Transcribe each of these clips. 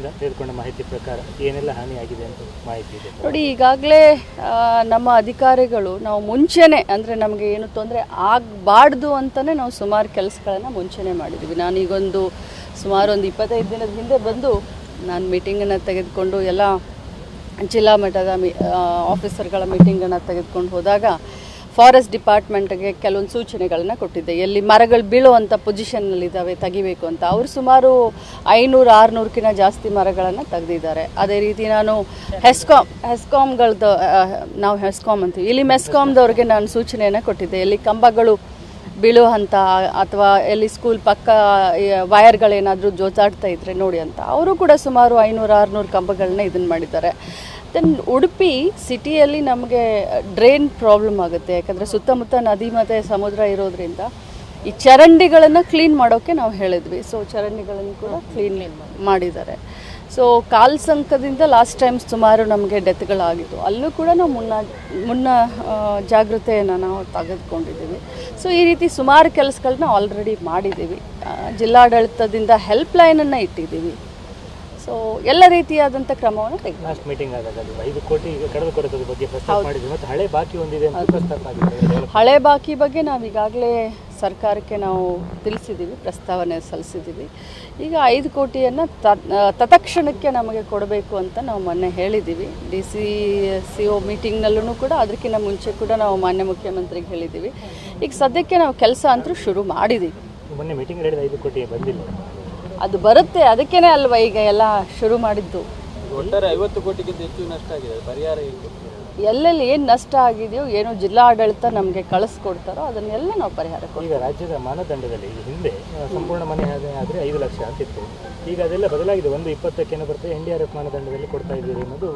ಕಡೆಯಿಂದ ತೆಗೆದುಕೊಂಡ ಮಾಹಿತಿ ಪ್ರಕಾರ ಏನೆಲ್ಲ ಹಾನಿಯಾಗಿದೆ ಅಂತ ಮಾಹಿತಿ ಇದೆ. ನೋಡಿ, ಈಗಾಗಲೇ ನಮ್ಮ ಅಧಿಕಾರಿಗಳು ನಾವು ಮುಂಚೆನೆ, ಅಂದರೆ ನಮಗೆ ಏನು ತೊಂದರೆ ಆಗಬಾರ್ದು ಅಂತಲೇ ನಾವು ಸುಮಾರು ಕೆಲಸಗಳನ್ನು ಮುಂಚೆನೆ ಮಾಡಿದ್ದೀವಿ ನಾನೀಗೊಂದು ಸುಮಾರು ಒಂದು ಇಪ್ಪತ್ತೈದು ದಿನದ ಹಿಂದೆ ಬಂದು ನಾನು ಮೀಟಿಂಗನ್ನು ತೆಗೆದುಕೊಂಡು ಎಲ್ಲ ಜಿಲ್ಲಾ ಮಟ್ಟದ ಮೀ ಆಫೀಸರ್ಗಳ ಮೀಟಿಂಗನ್ನು ತೆಗೆದುಕೊಂಡು ಹೋದಾಗ ಫಾರೆಸ್ಟ್ ಡಿಪಾರ್ಟ್ಮೆಂಟ್ಗೆ ಕೆಲವೊಂದು ಸೂಚನೆಗಳನ್ನು ಕೊಟ್ಟಿದ್ದೆ. ಎಲ್ಲಿ ಮರಗಳು ಬೀಳುವಂಥ ಪೊಸಿಷನ್ನಲ್ಲಿದ್ದಾವೆ ತೆಗಿಬೇಕು ಅಂತ. ಅವರು ಸುಮಾರು ಐನೂರು, ಆರುನೂರಕ್ಕಿಂತ ಜಾಸ್ತಿ ಮರಗಳನ್ನು ತೆಗೆದಿದ್ದಾರೆ. ಅದೇ ರೀತಿ ನಾನು ಹೆಸ್ಕಾಮ್ ಹೆಸ್ಕಾಮ್ಗಳದ್ದು ನಾವು ಹೆಸ್ಕಾಮ್ ಅಂತೀವಿ. ಇಲ್ಲಿ ಮೆಸ್ಕಾಮ್ದವ್ರಿಗೆ ನಾನು ಸೂಚನೆಯನ್ನು ಕೊಟ್ಟಿದ್ದೆ. ಎಲ್ಲಿ ಕಂಬಗಳು ಬೀಳೋ ಅಂತ ಅಥವಾ ಎಲ್ಲಿ ಸ್ಕೂಲ್ ಪಕ್ಕ ವಯರ್ಗಳೇನಾದರೂ ಜೋತಾಡ್ತಾ ಇದ್ರೆ ನೋಡಿ ಅಂತ. ಅವರು ಕೂಡ ಸುಮಾರು ಐನೂರು, ಆರುನೂರು ಕಂಬಗಳನ್ನ ಇದನ್ನು ಮಾಡಿದ್ದಾರೆ. ದೆನ್ ಉಡುಪಿ ಸಿಟಿಯಲ್ಲಿ ನಮಗೆ ಡ್ರೈನ್ ಪ್ರಾಬ್ಲಮ್ ಆಗುತ್ತೆ. ಯಾಕಂದರೆ ಸುತ್ತಮುತ್ತ ನದಿ ಮತ್ತು ಸಮುದ್ರ ಇರೋದ್ರಿಂದ ಈ ಚರಂಡಿಗಳನ್ನು ಕ್ಲೀನ್ ಮಾಡೋಕ್ಕೆ ನಾವು ಹೇಳಿದ್ವಿ. ಸೊ ಚರಂಡಿಗಳನ್ನು ಕೂಡ ಕ್ಲೀನ್ ಮಾಡಿದ್ದಾರೆ. ಸೊ ಕಾಲ್ ಸಂಕದಿಂದ ಲಾಸ್ಟ್ ಟೈಮ್ ಸುಮಾರು ನಮಗೆ ಡೆತ್ಗಳಾಗಿತ್ತು. ಅಲ್ಲೂ ಕೂಡ ನಾವು ಮುನ್ನ ಮುನ್ನ ಜಾಗೃತೆಯನ್ನು ನಾವು ತೆಗೆದುಕೊಂಡಿದ್ದೀವಿ. ಸೊ ಈ ರೀತಿ ಸುಮಾರು ಕೆಲಸಗಳನ್ನ ಆಲ್ರೆಡಿ ಮಾಡಿದ್ದೀವಿ. ಜಿಲ್ಲಾಡಳಿತದಿಂದ ಹೆಲ್ಪ್ ಲೈನನ್ನು ಇಟ್ಟಿದ್ದೀವಿ. ಸೊ ಎಲ್ಲ ರೀತಿಯಾದಂಥ ಕ್ರಮವನ್ನು ತೆಗೆದು ಲಾಸ್ಟ್ ಮೀಟಿಂಗ್ ಆದಾಗ ಅದು ಐದು ಕೋಟಿ ಕಳೆದುಕೊಳ್ಳೋದ್ರ ಬಗ್ಗೆ ಪ್ರಸ್ತಾಪ ಮಾಡಿದ್ವಿ. ಮತ್ತು ಹಳೆ ಬಾಕಿ ಹೊಂದಿದೆ ಅಂತ ಪ್ರಸ್ತಾಪ ಆಗಿದೆ. ಹಳೆ ಬಾಕಿ ಬಗ್ಗೆ ನಾವು ಈಗಾಗಲೇ ಸರ್ಕಾರಕ್ಕೆ ನಾವು ತಿಳಿಸಿದ್ದೀವಿ ಪ್ರಸ್ತಾವನೆ ಸಲ್ಲಿಸಿದ್ದೀವಿ ಈಗ ಐದು ಕೋಟಿಯನ್ನು ತತ್ಕ್ಷಣಕ್ಕೆ ನಮಗೆ ಕೊಡಬೇಕು ಅಂತ ನಾವು ಮೊನ್ನೆ ಹೇಳಿದ್ದೀವಿ ಡಿ ಸಿ ಸಿ ಒ ಮೀಟಿಂಗ್ನಲ್ಲೂ ಕೂಡ ಅದಕ್ಕಿಂತ ಮುಂಚೆ ಕೂಡ ನಾವು ಮಾನ್ಯ ಮುಖ್ಯಮಂತ್ರಿಗೆ ಹೇಳಿದ್ದೀವಿ ಈಗ ಸದ್ಯಕ್ಕೆ ನಾವು ಕೆಲಸ ಅಂತೂ ಶುರು ಮಾಡಿದ್ದೀವಿ ಮೊನ್ನೆ ಮೀಟಿಂಗ್ ಐದು ಕೋಟಿ ಬಂದಿಲ್ಲ. ಅದು ಬರುತ್ತೆ ಅದಕ್ಕೇನೆ ಅಲ್ವಾ ಈಗ ಎಲ್ಲ ಶುರು ಮಾಡಿದ್ದು. ಒಟ್ಟಾರೆ ಐವತ್ತು ಕೋಟಿಗಿಂತ ಹೆಚ್ಚು ನಷ್ಟ ಆಗಿದೆ ಪರಿಹಾರ ಎಲ್ಲೆಲ್ಲಿ ಏನು ನಷ್ಟ ಆಗಿದೆಯೋ ಏನು ಜಿಲ್ಲಾಡಳಿತ ನಮಗೆ ಕಳಿಸ್ಕೊಡ್ತಾರೋ ಅದನ್ನೆಲ್ಲ ನಾವು ಪರಿಹಾರ ಕೊಡ್ತೀವಿ. ಈಗ ರಾಜ್ಯದ ಮಾನದಂಡದಲ್ಲಿ ಹಿಂದೆ ಸಂಪೂರ್ಣ ಮನೆ ಆದರೆ ಐದು ಲಕ್ಷ ಅಂತಿತ್ತು. ಈಗ ಅದೆಲ್ಲ ಬದಲಾಗಿದೆ ಒಂದು ಇಪ್ಪತ್ತಕ್ಕೇನೋ ಬರ್ತದೆ ಎನ್ ಡಿ ಆರ್ ಎಫ್ ಮಾನದಂಡದಲ್ಲಿ ಕೊಡ್ತಾ ಇದ್ದೀರಿ ಅನ್ನೋದು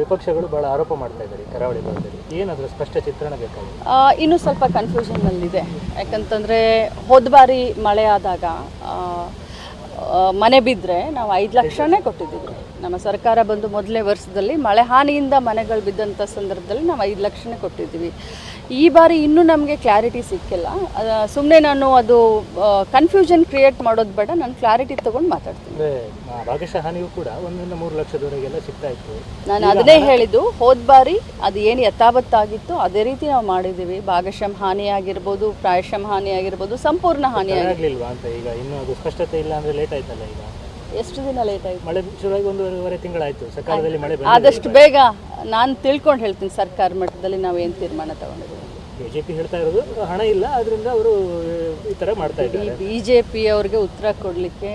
ವಿಪಕ್ಷಗಳು ಬಹಳ ಆರೋಪ ಮಾಡ್ತಾ ಇದ್ದಾರೆ ಕರಾವಳಿ ಭಾಗದಲ್ಲಿ. ಏನಾದರೂ ಸ್ಪಷ್ಟ ಚಿತ್ರಣ ಬೇಕಾಗಿದೆ? ಇನ್ನೂ ಸ್ವಲ್ಪ ಕನ್ಫ್ಯೂಷನ್ನಲ್ಲಿದೆ ಯಾಕಂತಂದರೆ ಹೋದ ಬಾರಿ ಮಳೆ ಆದಾಗ ಮನೆ ಬಿದ್ದರೆ ನಾವು ಐದು ಲಕ್ಷನೇ ಕೊಟ್ಟಿದ್ದೀವಿ. ನಮ್ಮ ಸರ್ಕಾರ ಬಂದು ಮೊದಲೇ ವರ್ಷದಲ್ಲಿ ಮಳೆ ಹಾನಿಯಿಂದ ಮನೆಗಳು ಬಿದ್ದಂಥ ಸಂದರ್ಭದಲ್ಲಿ ನಾವು ಐದು ಲಕ್ಷನೇ ಕೊಟ್ಟಿದ್ದೀವಿ. ಈ ಬಾರಿ ಇನ್ನೂ ನಮಗೆ ಕ್ಲಾರಿಟಿ ಸಿಕ್ಕಿಲ್ಲ. ಸುಮ್ಮನೆ ನಾನು ಅದು ಕನ್ಫ್ಯೂಷನ್ ಕ್ರಿಯೇಟ್ ಮಾಡೋದು ಬೇಡ. ನಾನು ಕ್ಲಾರಿಟಿ ತೊಗೊಂಡು ಮಾತಾಡ್ತೀನಿ. ಭಾಗಶಃ ಹಾನಿಯೂ ಕೂಡ ಒಂದರಿಂದ ಮೂರು ಲಕ್ಷದವರೆಗೆಲ್ಲ ಸಿಗ್ತಾ ಇತ್ತು. ನಾನು ಅದನ್ನೇ ಹೇಳಿದ್ದು ಹೋದ ಬಾರಿ ಅದು ಏನು ಯಥಾವತ್ತಾಗಿತ್ತು ಅದೇ ರೀತಿ ನಾವು ಮಾಡಿದ್ದೀವಿ. ಭಾಗಶಃ ಹಾನಿ ಆಗಿರ್ಬೋದು ಪ್ರಾಯಶಃ ಹಾನಿ ಆಗಿರ್ಬೋದು ಸಂಪೂರ್ಣ ಹಾನಿ ಆಗಿರ್ಲಿಲ್ವಾ ಅಂತ ಈಗ ಇನ್ನೂ ಅದು ಸ್ಪಷ್ಟತೆ ಇಲ್ಲ ಅಂದರೆ ಲೇಟ್ ಆಯ್ತಲ್ಲ ಈಗ? ಎಷ್ಟು ದಿನ ಲೇಟ್ ಆಯ್ತು? ಮಳೆ ಶುರುವಾಗಿ ಒಂದೂವರೆ ತಿಂಗಳಾಯ್ತು. ಸಕಾಲದಲ್ಲಿ ಮಳೆ ಆದಷ್ಟು ಬೇಗ ನಾನು ತಿಳ್ಕೊಂಡು ಹೇಳ್ತೀನಿ ಸರ್ಕಾರ ಮಟ್ಟದಲ್ಲಿ ನಾವು ಏನು ತೀರ್ಮಾನ ತಗೊಂಡಿದ್ದೀವಿ. ಬಿಜೆಪಿ ಹೇಳ್ತಾ ಇರೋದು ಹಣ ಇಲ್ಲ ಅದರಿಂದ ಅವರು ಈ ಥರ ಮಾಡ್ತಾ ಈ ಇದ್ದಾರೆ ಬಿ ಜೆ ಪಿಯವ್ರಿಗೆ ಉತ್ತರ ಕೊಡಲಿಕ್ಕೆ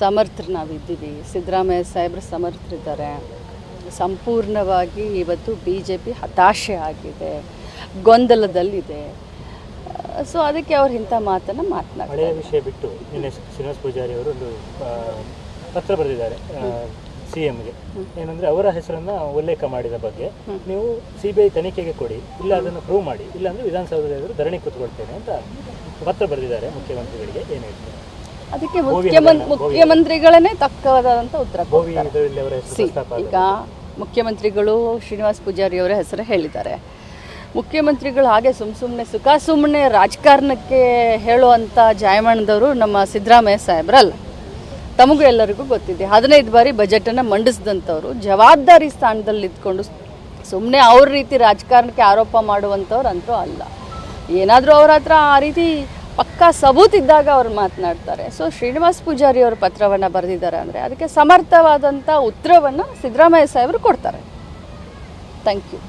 ಸಮರ್ಥರು ನಾವಿದ್ದೀವಿ. ಸಿದ್ದರಾಮಯ್ಯ ಸಾಹೇಬ್ರು ಸಮರ್ಥರಿದ್ದಾರೆ. ಸಂಪೂರ್ಣವಾಗಿ ಇವತ್ತು ಬಿ ಜೆ ಪಿ ಹತಾಶೆ ಆಗಿದೆ. ಗೊಂದಲದಲ್ಲಿದೆ. ಸೊ ಅದಕ್ಕೆ ಅವ್ರು ಇಂಥ ಮಾತನ್ನು ಮಾತನಾಡ್ತಾರೆ ಹಳೆಯ ವಿಷಯ ಬಿಟ್ಟು ನಿನ್ನೆ ಶ್ರೀನಿವಾಸ ಪೂಜಾರಿ ಅವರು ಒಂದು ಪತ್ರ ಬರೆದಿದ್ದಾರೆ ಸಿ ಎಂಗೆ ಏನಂದ್ರೆ ಅವರ ಹೆಸರನ್ನ ಉಲ್ಲೇಖ ಮಾಡಿದ ಬಗ್ಗೆ ನೀವು ಸಿ ಬಿ ಐ ತನಿಖೆಗೆ ಕೊಡಿ ಇಲ್ಲ ಅದನ್ನು ಪ್ರೂವ್ ಮಾಡಿ ಇಲ್ಲಾಂದರೆ ವಿಧಾನಸೌಧದ ಎದುರು ಧರಣಿ ಕೂತ್ಕೊಳ್ತೇನೆ ಅಂತ ಪತ್ರ ಬರೆದಿದ್ದಾರೆ ಮುಖ್ಯಮಂತ್ರಿಗಳಿಗೆ. ಏನು ಹೇಳ್ತಾರೆ? ಅದಕ್ಕೆ ಮುಖ್ಯಮಂತ್ರಿ ಮುಖ್ಯಮಂತ್ರಿಗಳನ್ನೇ ತಕ್ಕವಾದಂಥ ಉತ್ತರ ಸಿ ಈಗ ಮುಖ್ಯಮಂತ್ರಿಗಳು ಶ್ರೀನಿವಾಸ್ ಪೂಜಾರಿ ಅವರ ಹೆಸರು ಹೇಳಿದ್ದಾರೆ. ಮುಖ್ಯಮಂತ್ರಿಗಳು ಹಾಗೆ ಸುಮ್ ಸುಮ್ಮನೆ ಸುಖ ಸುಮ್ಮನೆ ರಾಜಕಾರಣಕ್ಕೆ ಹೇಳುವಂಥ ಜಾಯಮಾನದವರು ನಮ್ಮ ಸಿದ್ದರಾಮಯ್ಯ ಸಾಹೇಬ್ರಲ್ಲ. ತಮಗೂ ಎಲ್ಲರಿಗೂ ಗೊತ್ತಿದೆ. ಹದಿನೈದು ಬಾರಿ ಬಜೆಟನ್ನು ಮಂಡಿಸಿದಂಥವ್ರು ಜವಾಬ್ದಾರಿ ಸ್ಥಾನದಲ್ಲಿ ಇದ್ಕೊಂಡು ಸುಮ್ಮನೆ ಅವ್ರ ರೀತಿ ರಾಜಕಾರಣಕ್ಕೆ ಆರೋಪ ಮಾಡುವಂಥವ್ರು ಅಂತೂ ಅಲ್ಲ. ಏನಾದರೂ ಅವ್ರ ಹತ್ರ ಆ ರೀತಿ ಪಕ್ಕಾ ಸಬೂತ್ ಇದ್ದಾಗ ಅವ್ರು ಮಾತನಾಡ್ತಾರೆ. ಸೊ ಶ್ರೀನಿವಾಸ್ ಪೂಜಾರಿ ಅವರು ಪತ್ರವನ್ನು ಬರೆದಿದ್ದಾರೆ ಅಂದರೆ ಅದಕ್ಕೆ ಸಮರ್ಥವಾದಂಥ ಉತ್ತರವನ್ನು ಸಿದ್ದರಾಮಯ್ಯ ಸಾಹೇಬರು ಕೊಡ್ತಾರೆ. Thank you